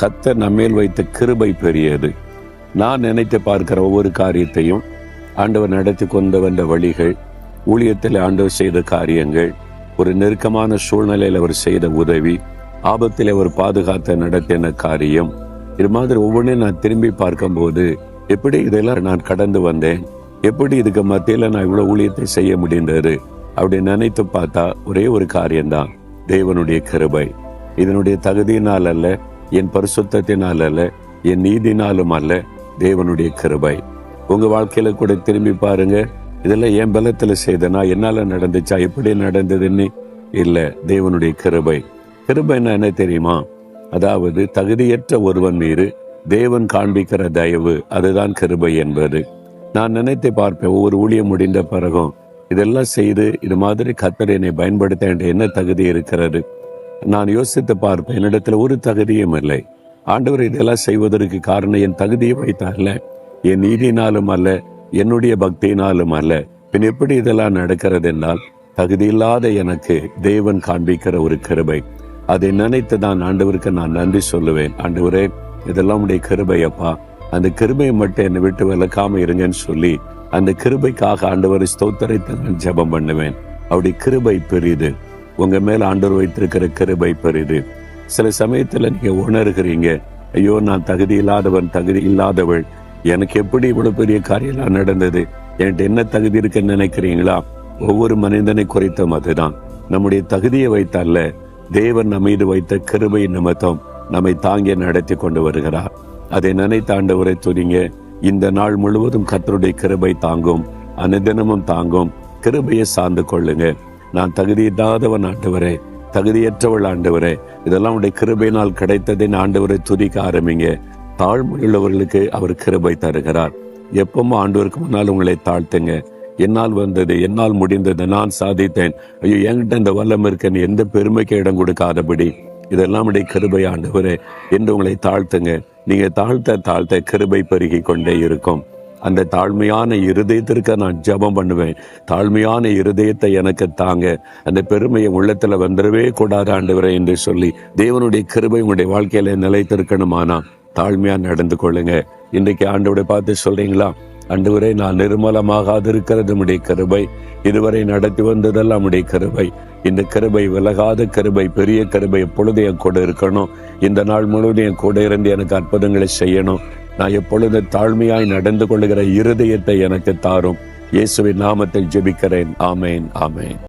கத்த நம்மேல் வைத்த கிருபை பெரியது. நான் நினைத்து பார்க்கிற ஒவ்வொரு காரியத்தையும் ஆண்டவர் நடத்தி கொண்டு வந்த வழிகள் ஊழியத்தில் ஆண்டவர் செய்த காரியங்கள் ஒரு நெருக்கமான சூழ்நிலையில் அவர் செய்த உதவி ஆபத்தில் அவர் பாதுகாத்த நடத்தின காரியம். இது மாதிரி ஒவ்வொன்றையும் நான் திரும்பி பார்க்கும்போது எப்படி இதெல்லாம் நான் கடந்து வந்தேன்? எப்படி இதுக்கு மத்தியில நான் இவ்வளவு ஊழியத்தை செய்ய முடிந்தது? அப்படி நினைத்து பார்த்தா ஒரே ஒரு காரியம்தான் தேவனுடைய கிருபை. இதனுடைய தகுதியினால் அல்ல என் பரிசுத்தத்தினால் அல்ல என் நீதினாலும் அல்ல தேவனுடைய கிருபை. உங்க வாழ்க்கையில கூட திரும்பி பாருங்க. இதெல்லாம் என் பலத்துல செய்தனா என்னால நடந்துச்சா எப்படி நடந்ததுன்னு? இல்ல தேவனுடைய கிருபை. கிருபைன்னா என்ன தெரியுமா? அதாவது தகுதியற்ற ஒருவன் மீது தேவன் காண்பிக்கிற தயவு அதுதான் கிருபை என்பது. நான் நினைத்து பார்ப்பேன் ஒவ்வொரு ஊழியம் முடிந்த பிறகும் இதெல்லாம் செய்து இது மாதிரி கத்தர் என்னை பயன்படுத்த வேண்டிய என்ன தகுதி இருக்கிறது? நான் யோசித்து பார்ப்பேன். என்னிடத்தில் ஒரு தகுதியும் இல்லை. ஆண்டவர் இதெல்லாம் செய்வதற்கு காரணம் என் தகுதியை வைத்தால என் நீதினாலும் அல்ல என்னுடைய பக்தியினாலும் அல்ல. பின் எப்படி இதெல்லாம் நடக்கிறது என்றால் தகுதி இல்லாத எனக்கு தேவன் காண்பிக்கிற ஒரு கிருபை. அதை நினைத்து தான் ஆண்டவருக்கு நான் நன்றி சொல்லுவேன். ஆண்டவரே இதெல்லாம் உடைய கிருபை அப்பா. அந்த கிருபையை மட்டும் என்னை விட்டு விளக்காம இருங்கன்னு சொல்லி அந்த கிருபைக்காக ஆண்டவர் ஸ்தோத்தரை நான் ஜெபம் பண்ணுவேன். அவருடைய கிருபை பெரியது உங்க மேல ஆண்டவர் வைத்திருக்கிற கிருபை பெறுது. சில சமயத்துல நீங்க உணர்கிறீங்க ஐயோ நான் தகுதி இல்லாதவன் தகுதி இல்லாதவள். எனக்கு எப்படி இவ்வளவு பெரிய காரியம்லாம் நடந்தது? என்கிட்ட என்ன தகுதி இருக்குன்னு நினைக்கிறீங்களா? ஒவ்வொரு மனிதனை குறைத்தும் அதுதான். நம்முடைய தகுதியை வைத்தல்ல தேவன் நம்ம மீது வைத்த கிருபை நிமித்தம் நம்மை தாங்கி நடத்தி கொண்டு வருகிறார். அதை நினைத்தாண்டவரை ஆண்டவரை இந்த நாள் முழுவதும் கத்தருடைய கிருபை தாங்கும் அனுதினமும் தாங்கும். கிருபையை சார்ந்து கொள்ளுங்க. நான் தகுதியில்லாதவன் ஆண்டவரே தகுதியற்றவள் ஆண்டவரே இதெல்லாம் உடைய கிருபையினால் கிடைத்ததை ஆண்டவரை துதிக்க ஆரம்பிங்க. தாழ்மையுள்ளவர்களுக்கு அவர் கிருபை தருகிறார். எப்பவும் ஆண்டவருக்கு முன்னால் உங்களை தாழ்த்துங்க. என்னால் வந்தது என்னால் முடிந்தது நான் சாதித்தேன். ஐயோ என்கிட்ட இந்த வல்லம் இருக்கேன்னு எந்த பெருமைக்கு இடம் கொடுக்காதபடி. இதெல்லாம் உடைய கிருபை ஆண்டவரே என்று உங்களை தாழ்த்துங்க. நீங்க தாழ்த்த தாழ்த்த கிருபை பெருகி கொண்டே இருக்கும். அந்த தாழ்மையான இருதயத்திற்கு நான் ஜெபம் பண்ணுவேன். தாழ்மையான இருதயத்தை எனக்கு தாங்க. அந்த பெருமையை உள்ளத்துல வந்துடவே கூடாது ஆண்டவரே என்று சொல்லி தேவனுடைய கிருபை உங்களுடைய வாழ்க்கையில நிலைத்திருக்கணுமானா? தாழ்மையா நடந்து கொள்ளுங்க. இன்றைக்கு ஆண்டவரை பார்த்து சொல்றீங்களா? அன்றுவரை நான் நிர்மலமாகாது இருக்கிறது உடைய கருபை. இதுவரை நடத்தி வந்ததெல்லாம் உடைய கருபை. இந்த கருபை விலகாத கருபை பெரிய கருபை எப்பொழுது என் கூட இருக்கணும். இந்த நாள் முழுவதும் என் கூட இருந்து எனக்கு அற்புதங்களை செய்யணும். நான் எப்பொழுது தாழ்மையாய் நடந்து கொள்ளுகிற இருதயத்தை எனக்கு தாரும். இயேசுவின் நாமத்தில் ஜெபிக்கிறேன். ஆமேன் ஆமேன்.